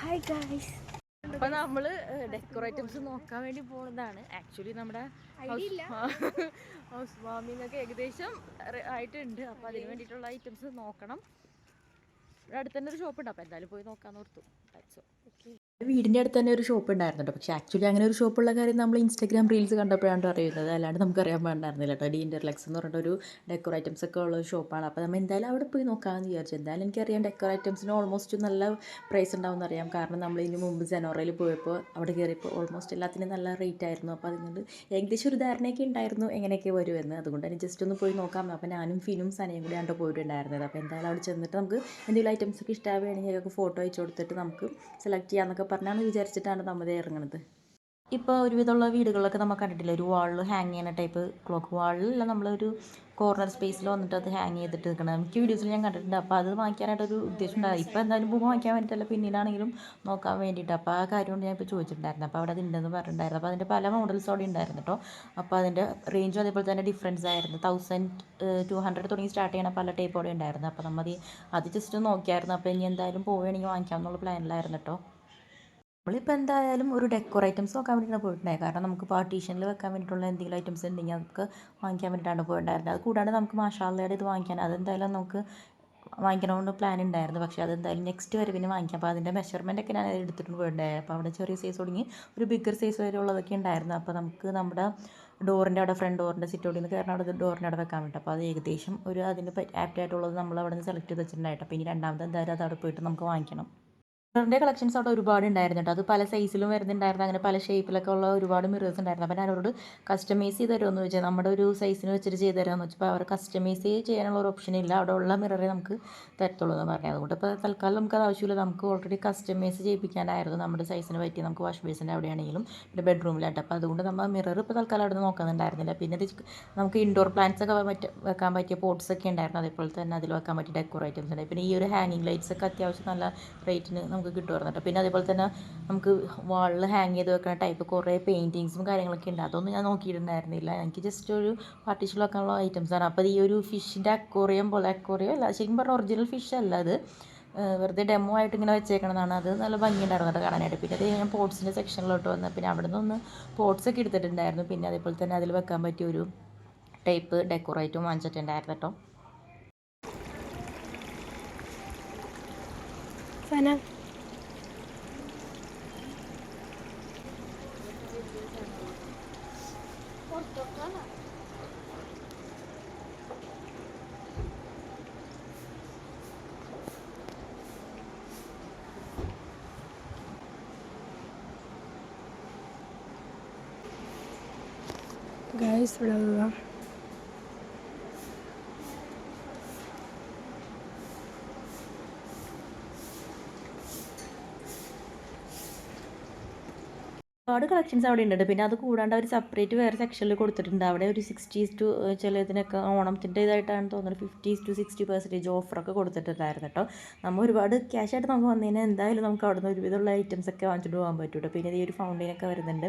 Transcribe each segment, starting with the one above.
Hi guys അപ്പൊ നമ്മൾ decor നോക്കാൻ വേണ്ടി പോകുന്നതാണ് ആക്ച്വലി നമ്മുടെ ഹൗസ് വാമിംഗ് ഒക്കെ ഏകദേശം ആയിട്ടുണ്ട്. അപ്പൊ അതിന് വേണ്ടിട്ടുള്ള ഐറ്റംസ് നോക്കണം. ഇവിടെ അടുത്ത് തന്നെ ഒരു ഷോപ്പ് ഉണ്ട്. അപ്പൊ എന്തായാലും പോയി നോക്കാന്ന് ഓർത്തു. All. വീടിന്റെ അടുത്ത് തന്നെ ഒരു ഷോപ്പ് ഉണ്ടായിരുന്നു കേട്ടോ പക്ഷേ ആക്ച്വലി അങ്ങനെ ഒരു ഷോപ്പുള്ള കാര്യം നമ്മൾ ഇൻസ്റ്റാഗ്രാം റീൽസ് കണ്ടപ്പോഴാണ് അറിയുന്നത്. അല്ലാണ്ട് നമുക്ക് അറിയാൻ പാടുണ്ടായിരുന്നില്ല കേട്ടോ ഡി ഇന്റർലെക്സ് എന്ന് പറഞ്ഞിട്ട് ഒരു ഡെക്കോർ ഐറ്റംസ് ഒക്കെ ഉള്ള ഷോപ്പാണ് അപ്പോൾ നമ്മൾ എന്തായാലും അവിടെ പോയി നോക്കാമെന്ന് വിചാരിച്ചു. എന്തായാലും എനിക്കറിയാം ഡെക്കോർ ഐറ്റംസിന് ഓൾമോസ്റ്റ് നല്ല പ്രൈസ് ഉണ്ടാവും അറിയാം. കാരണം നമ്മൾ ഇതിന് മുമ്പ് ജനുവറിയിൽ പോയപ്പോൾ അവിടെ കയറിയപ്പോൾ ഓൾമോസ്റ്റ് എല്ലാത്തിനും നല്ല റേറ്റ് ആയിരുന്നു. അപ്പോൾ അതുകൊണ്ട് ഏകദേശം ഒരു ധാരണയൊക്കെ ഉണ്ടായിരുന്നു എങ്ങനെയൊക്കെ വരുമെന്ന്. അതുകൊണ്ട് തന്നെ ജസ്റ്റ് ഒന്ന് പോയി നോക്കാം. അപ്പോൾ ഞാനും ഫിനും സനയും കൂടി ആണ്ട് പോയിട്ടുണ്ടായിരുന്നത്. അപ്പോൾ എന്തായാലും അവിടെ ചെന്നിട്ട് നമുക്ക് എന്തെങ്കിലും ഐറ്റംസ് ഒക്കെ ഇഷ്ടമാവുകയാണെങ്കിൽ അതൊക്കെ ഫോട്ടോ അയച്ചു കൊടുത്തിട്ട് നമുക്ക് സെലക്ട് ചെയ്യാമെന്നൊക്കെ പറഞ്ഞാണ് വിചാരിച്ചിട്ടാണ് നമ്മൾ ഇറങ്ങുന്നത് ഇപ്പോൾ ഒരുവിധമുള്ള വീടുകളിലൊക്കെ നമ്മൾ കണ്ടിട്ടില്ല ഒരു വാളിൽ ഹാങ് ചെയ്യുന്ന ടൈപ്പ് ക്ലോക്ക് വാളിലല്ല നമ്മളൊരു കോർണർ സ്പേസിൽ വന്നിട്ട് അത് ഹാങ് ചെയ്തിട്ട് നിൽക്കണം എനിക്ക് വീഡിയോസിൽ ഞാൻ കണ്ടിട്ടുണ്ട്. അപ്പോൾ അത് വാങ്ങിക്കാനായിട്ടൊരു ഉദ്ദേശം ഉണ്ടായി ഇപ്പോൾ എന്തായാലും ബുക്ക് വാങ്ങിക്കാൻ വേണ്ടിയിട്ടല്ല പിന്നീടാണെങ്കിലും നോക്കാൻ വേണ്ടിയിട്ട്. അപ്പോൾ ആ കാര്യം കൊണ്ട് ഞാൻ ഇപ്പോൾ ചോദിച്ചിട്ടുണ്ടായിരുന്നു. അപ്പോൾ അവിടെ അത് ഉണ്ടെന്ന് പറഞ്ഞിട്ടുണ്ടായിരുന്നു. അപ്പോൾ അതിന്റെ പല മോഡൽസ് അവിടെ ഉണ്ടായിരുന്നു കേട്ടോ അപ്പോൾ അതിന്റെ റേഞ്ചും അതേപോലെ തന്നെ ഡിഫറൻസ് ആയിരുന്നു. തൗസൻഡ് ടു ഹൺഡ്രഡ് തുടങ്ങി സ്റ്റാർട്ട് ചെയ്യണ പല ടൈപ്പ് അവിടെ ഉണ്ടായിരുന്നു അപ്പോൾ നമ്മൾ അത് ജസ്റ്റ് നോക്കിയായിരുന്നു. അപ്പോൾ ഇനി എന്തായാലും പോവുകയാണെങ്കിൽ വാങ്ങിക്കാമെന്നുള്ള പ്ലാനിലായിരുന്നു കേട്ടോ നമ്മളിപ്പോൾ എന്തായാലും ഒരു ഡെക്കോർ ഐറ്റംസ് നോക്കാൻ വേണ്ടിയിട്ടാണ് പോയിട്ടുണ്ടായത് കാരണം നമുക്ക് പാർട്ടീഷനിൽ വെക്കാൻ വേണ്ടിയിട്ടുള്ള എന്തെങ്കിലും ഐറ്റംസ് ഉണ്ടെങ്കിൽ നമുക്ക് വാങ്ങിക്കാൻ വേണ്ടിയിട്ടാണ് പോയിട്ടുണ്ടായിരുന്നത്. അത് കൂടാണ്ട് നമുക്ക് മാഷാല്ലയുടെ ഇത് വാങ്ങിക്കാൻ അതെന്തായാലും നമുക്ക് വാങ്ങിക്കണമെന്ന് പ്ലാൻ ഉണ്ടായിരുന്നു പക്ഷേ അതെന്തായാലും നെക്സ്റ്റ് വരെ പിന്നെ വാങ്ങിക്കാം. അപ്പോൾ അതിന്റെ മെഷർമെന്റ് ഒക്കെ ഞാൻ എടുത്തിട്ട് പോയിട്ടുണ്ടായിരുന്നു അപ്പോൾ അവിടെ ചെറിയ സൈസ് തുടങ്ങി. ഒരു ബിഗ്ഗർ സൈസ് വരെ ഉള്ളതൊക്കെ ഉണ്ടായിരുന്നു അപ്പോൾ നമുക്ക് നമ്മുടെ ഡോറിന്റെ അവിടെ ഫ്രണ്ട് ഡോറിന്റെ സിറ്റോടിൽ നിന്ന് കയറണം അവിടെ ഡോറിന്റെ അവിടെ വെക്കാൻ വേണ്ടി അപ്പോൾ അത് ഏകദേശം ഒരു അതിന് ആപ്റ്റ് ആയിട്ടുള്ളത് നമ്മൾ അവിടെ നിന്ന് സെലക്ട് ചെയ്ത് വെച്ചിട്ടുണ്ടായിട്ട്. അപ്പോൾ ഇനി രണ്ടാമത് എന്തായാലും അത് അവിടെ പോയിട്ട് നമുക്ക് വാങ്ങിക്കണം. മിററിന്റെ കളക്ഷൻസ് അവിടെ ഒരുപാട് ഉണ്ടായിരുന്നു കേട്ടോ അത് പല സൈസിലും വരുന്നുണ്ടായിരുന്നു. അങ്ങനെ പല ഷേപ്പിലൊക്കെ ഉള്ള ഒരുപാട് മിറേഴ്സ് ഉണ്ടായിരുന്നു അപ്പോൾ ഞാൻ അവരോട് കസ്റ്റമൈസ് ചെയ്ത് തരുമെന്ന് ചോദിച്ചാൽ നമ്മുടെ ഒരു സൈസിന് വെച്ചിട്ട് ചെയ്ത് തരാമെന്ന് വെച്ചപ്പോൾ അവർ കസ്റ്റമൈസ് ചെയ്യാനുള്ള ഒരു ഓപ്ഷൻ ഇല്ല. അവിടെ ഉള്ള മിററെ നമുക്ക് തരത്തുള്ളൂ എന്ന് പറഞ്ഞു. അതുകൊണ്ട് ഇപ്പോൾ തൽക്കാലം നമുക്ക് അത് ആവശ്യമില്ല. നമുക്ക് ഓൾറെഡി കസ്റ്റമൈസ് ചെയ്യിപ്പിക്കാനായിരുന്നു നമ്മുടെ സൈസിന് പറ്റി നമുക്ക് വാഷ് ബേസിന്റെ അവിടെയാണെങ്കിലും പിന്നെ ബെഡ്റൂമിലായിട്ട് അപ്പോൾ അതുകൊണ്ട് നമ്മൾ മിറർ ഇപ്പോൾ തൽക്കാലം അവിടെ നോക്കുന്നുണ്ടായിരുന്നില്ല. പിന്നെ നമുക്ക് ഇൻഡോർ പ്ലാന്റ്സ് ഒക്കെ മറ്റ് വെക്കാൻ പറ്റിയ പോട്ട്സ് ഒക്കെ ഉണ്ടായിരുന്നു അതേപോലെ തന്നെ അതിൽ വെക്കാൻ പറ്റിയ ഡെക്കോർ ഐറ്റംസ് ഉണ്ട് പിന്നെ ഈ ഒരു ഹാങ്ങിങ് ലൈറ്റ്സ് ഒക്കെ അത്യാവശ്യം നല്ല റേറ്റിന് നമുക്ക് കിട്ടുമായിരുന്നു കേട്ടോ പിന്നെ അതേപോലെ തന്നെ നമുക്ക് വാളിൽ ഹാങ് ചെയ്ത് വെക്കുന്ന ടൈപ്പ് കുറേ പെയിന്റിങ്സും കാര്യങ്ങളൊക്കെ ഉണ്ട്. അതൊന്നും ഞാൻ നോക്കിയിട്ടുണ്ടായിരുന്നില്ല. എനിക്ക് ജസ്റ്റ് ഒരു പാർട്ടീഷൻ വെക്കാനുള്ള ഐറ്റംസ് ആണ്. അപ്പോൾ ഈ ഒരു ഫിഷിന്റെ അക്വറിയം പോലെ അക്വോറിയം അല്ല ശരിക്കും പറഞ്ഞാൽ ഒറിജിനൽ ഫിഷ് അല്ല അത്. വെറുതെ ഡെമോ ആയിട്ട് ഇങ്ങനെ വെച്ചേക്കണതാണ്. അത് നല്ല ഭംഗിയുണ്ടായിരുന്നു കേട്ടോ കാണാനായിട്ട്. പിന്നെ അത് ഞാൻ പോട്ട്സിന്റെ സെക്ഷനിലോട്ട് വന്ന് പിന്നെ അവിടെ നിന്ന് പോട്ട്സ് ഒക്കെ എടുത്തിട്ടുണ്ടായിരുന്നു. പിന്നെ അതേപോലെ തന്നെ അതിൽ വെക്കാൻ പറ്റിയ ഒരു ടൈപ്പ് ഡെക്കോറേറ്റും വാങ്ങിച്ചിട്ടുണ്ടായിരുന്നു കേട്ടോ. guys, blah blah blah. ഒരുപാട് കളക്ഷൻസ് അവിടെ ഉണ്ട് പിന്നെ അത് കൂടാണ്ട് അവർ സെപ്പറേറ്റ് വേറെ സെക്ഷനിൽ കൊടുത്തിട്ടുണ്ട്. അവിടെ ഒരു സിക്സ്റ്റീസ് ടു ചിലതിനൊക്കെ ഓണത്തിന്റെ ഇതായിട്ടാണ് തോന്നുന്നത് ഫിഫ്റ്റീസ് ടു സിക്സ്റ്റി പെർസെന്റേജ് ഓഫറൊക്കെ കൊടുത്തിട്ടുണ്ടായിരുന്നു കേട്ടോ. നമ്മൾ ഒരുപാട് ക്യാഷ് ആയിട്ട് നമുക്ക് വന്നതിന് എന്തായാലും നമുക്ക് അവിടെ നിന്ന് ഒരുവിധമുള്ള ഐറ്റംസ് ഒക്കെ വാങ്ങിച്ചിട്ട് പോകാൻ പറ്റും കേട്ടോ. പിന്നെ ഈ ഒരു ഫൗണ്ടൈനൊക്കെ വരുന്നുണ്ട്.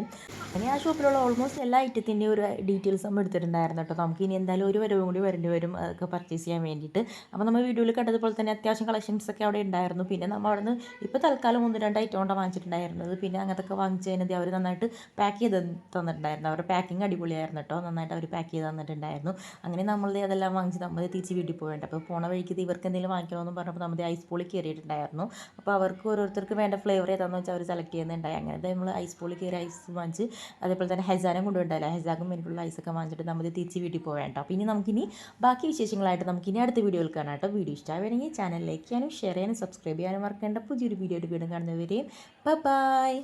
അങ്ങനെ ആ ഷോപ്പിലുള്ള ഓൾമോസ്റ്റ് എല്ലാ ഐറ്റത്തിന്റെയും ഒരു ഡീറ്റെയിൽസ് നമ്മൾ എടുത്തിട്ടുണ്ടായിരുന്നു കേട്ടോ. നമുക്ക് ഇനി എന്തായാലും ഒരു വരവും കൂടി വരേണ്ടി വരും. അതൊക്കെ പർച്ചേസ് ചെയ്യാൻ വേണ്ടിയിട്ട്. അപ്പോൾ നമ്മൾ വീഡിയോയിൽ കണ്ടതുപോലെ തന്നെ അത്യാവശ്യം കളക്ഷൻസ് ഒക്കെ അവിടെ ഉണ്ടായിരുന്നു. പിന്നെ നമ്മൾ അവിടെ നിന്ന് ഇപ്പോൾ തൽക്കാലം ഒന്ന് രണ്ട് ഐറ്റം കൊണ്ടാണ് വാങ്ങിച്ചിട്ടുണ്ടായിരുന്നത്. പിന്നെ അങ്ങനത്തെ വാങ്ങിച്ചതിനത് അവർ നന്നായിട്ട് പാക്ക് ചെയ്ത് തന്നിട്ടുണ്ടായിരുന്നു. അവരുടെ പാക്കിംഗ് അടിപൊളിയായിരുന്നു കേട്ടോ നന്നായിട്ട് അവർ പാക്ക് ചെയ്ത് തന്നിട്ടുണ്ടായിരുന്നു. അങ്ങനെ നമ്മൾ അതെല്ലാം വാങ്ങിച്ച് നമ്മൾ തിരിച്ച് വീട്ടിൽ പോകേണ്ട അപ്പോൾ പോണ വഴിക്ക് ഇവർക്ക് എന്തെങ്കിലും വാങ്ങിക്കണമെന്ന് പറഞ്ഞപ്പോൾ നമ്മൾ ഐസ് പോളി കയറിയിട്ടുണ്ടായിരുന്നു അപ്പോൾ അവർക്ക് ഓരോരുത്തർക്ക് വേണ്ട ഫ്ലേവർ ഏതാണെന്ന് വെച്ചാൽ അവർ സെലക്ട് ചെയ്യുന്നുണ്ടായി. അങ്ങനെ നമ്മൾ ഐസ് പോളി കയറി ഐസ് വാങ്ങിച്ച് അതേപോലെ തന്നെ ഹെസാനും കൊണ്ടുപോയിട്ടില്ല ഹെസാക്കും വേണ്ടിയിട്ടുള്ള ഐസൊക്കെ വാങ്ങിച്ചിട്ട് നമ്മൾ തിരിച്ച് വീട്ടിൽ പോകേണ്ട അപ്പോൾ ഇനി നമുക്കിനി ബാക്കി വിശേഷങ്ങളായിട്ട് നമുക്കിനി അടുത്ത വീഡിയോയിൽ കാണാം കേട്ടോ വീഡിയോ ഇഷ്ടമാവുകയാണെങ്കിൽ ചാനൽ ലൈക്ക് ചെയ്യാനും ഷെയർ ചെയ്യാനും സബ്സ്ക്രൈബ് ചെയ്യാനും മറക്കേണ്ട. പുതിയൊരു വീഡിയോ ആയിട്ട് വീണ്ടും കാണുന്നവരെയും ബൈ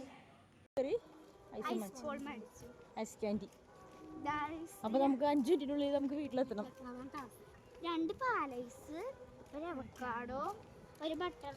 ഐസ് ക്യാൻഡി അപ്പൊ നമുക്ക് അഞ്ചു മിനിറ്റിനുള്ളിൽ നമുക്ക് വീട്ടിലെത്തണം. രണ്ട് പാലൈസ് ഒരു അവക്കാടോ ഒരു ബട്ടർ